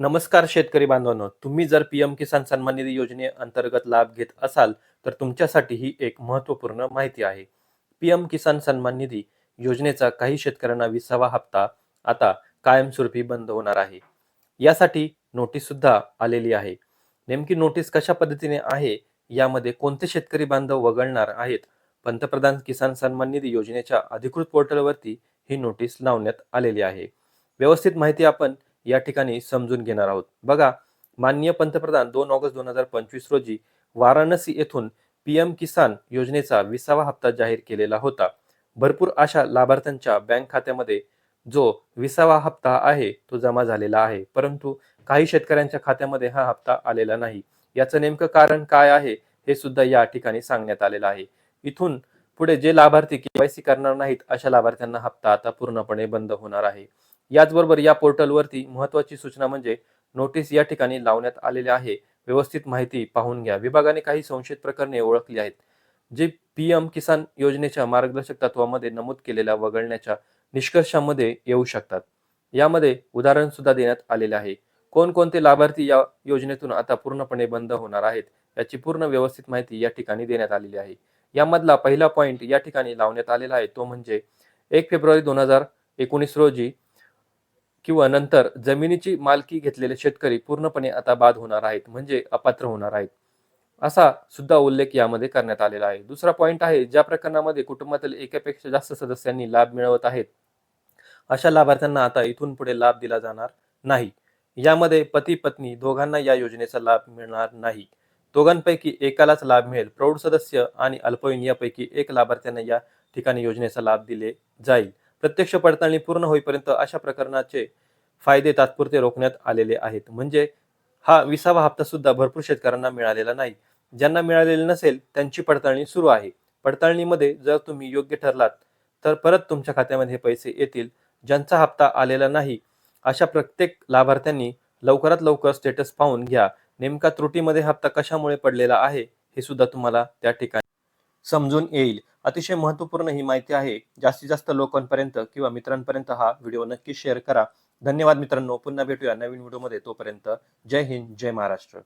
नमस्कार शेतकरी बांधवांनो तुम्ही जर पी एम किसान सन्मान निधी योजनेअंतर्गत लाभ घेत असाल तर तुमच्यासाठी ही एक महत्त्वपूर्ण माहिती आहे. पी एम किसान सन्मान निधी योजनेचा काही शेतकऱ्यांना विसावा हप्ता आता कायमस्वरूपी बंद होणार आहे. यासाठी नोटीससुद्धा आलेली आहे. नेमकी नोटीस कशा पद्धतीने आहे यामध्ये कोणते शेतकरी बांधव वगळणार आहेत पंतप्रधान किसान सन्मान निधी योजनेच्या अधिकृत पोर्टलवरती ही नोटीस लावण्यात आलेली आहे. व्यवस्थित माहिती आपण या ठिकाणी समजून घेणार आहोत. बघा माननीय पंतप्रधान दोन ऑगस्ट दोन हजार पंचवीस रोजी वाराणसी येथून पीएम किसान योजनेचा विसावा हप्ता जाहीर केलेला होता. भरपूर अशा लाभार्थ्यांच्या बँक खात्यामध्ये जो विसावा हप्ता आहे तो जमा झालेला आहे. परंतु काही शेतकऱ्यांच्या खात्यामध्ये हा हप्ता आलेला नाही. याचं नेमकं कारण काय आहे हे सुद्धा या ठिकाणी सांगण्यात आलेलं आहे. इथून पुढे जे लाभार्थी केवायसी करणार नाहीत अशा लाभार्थ्यांना हप्ता आता पूर्णपणे बंद होणार आहे. याचबरोबर या पोर्टलवरती महत्वाची सूचना म्हणजे नोटीस या ठिकाणी लावण्यात आलेली आहे. व्यवस्थित माहिती पाहून घ्या. विभागाने काही संशयित प्रकरणे ओळखली आहेत जे पी एम किसान योजनेच्या मार्गदर्शक तत्वामध्ये नमूद केलेल्या वगळण्याच्या निष्कर्षामध्ये येऊ शकतात. यामध्ये उदाहरण सुद्धा देण्यात आलेले आहे. कोणकोणते लाभार्थी या योजनेतून आता पूर्णपणे बंद होणार आहेत याची पूर्ण व्यवस्थित माहिती या ठिकाणी देण्यात आलेली आहे. यामधला पहिला पॉईंट या ठिकाणी लावण्यात आलेला आहे तो म्हणजे एक फेब्रुवारी दोन हजार एकोणीस रोजी किंवा नंतर जमिनीची मालकी घेतलेले शेतकरी पूर्णपणे आता बाद होणार आहेत म्हणजे अपात्र होणार आहेत. असा सुद्धा उल्लेख यामध्ये करण्यात आलेला आहे. दुसरा पॉईंट आहे ज्या प्रकरणामध्ये कुटुंबातील एकापेक्षा जास्त सदस्यांनी लाभ मिळवत आहेत अशा लाभार्थ्यांना आता इथून पुढे लाभ दिला जाणार नाही. यामध्ये पती पत्नी दोघांना या योजनेचा लाभ मिळणार नाही. दोघांपैकी एकालाच लाभ मिळेल. प्रौढ सदस्य आणि अल्पवयीन यापैकी एक लाभार्थ्यांना या ठिकाणी योजनेचा लाभ दिले जाईल. प्रत्यक्ष पडताळणी पूर्ण होईपर्यंत अशा प्रकरणाचे फायदे तात्पुरते रोखण्यात आलेले आहेत. म्हणजे हा विसावा हप्ता सुद्धा भरपूर शेतकऱ्यांना मिळालेला नाही. ज्यांना मिळालेले नसेल त्यांची पडताळणी सुरू आहे. पडताळणीमध्ये जर तुम्ही योग्य ठरलात तर परत तुमच्या खात्यामध्ये पैसे येतील. ज्यांचा हप्ता आलेला नाही अशा प्रत्येक लाभार्थ्यांनी लवकरात लवकर स्टेटस पाहून घ्या. नेमका त्रुटीमध्ये हप्ता कशामुळे पडलेला आहे हे सुद्धा तुम्हाला त्या ठिकाणी समजून येईल. अतिशय महत्त्वपूर्ण ही माहिती आहे. जास्तीत जास्त लोकांपर्यंत किंवा मित्रांपर्यंत हा व्हिडिओ नक्की शेअर करा. धन्यवाद मित्रांनो. पुन्हा भेटूया नवीन व्हिडिओमध्ये तोपर्यंत. जय हिंद जय महाराष्ट्र.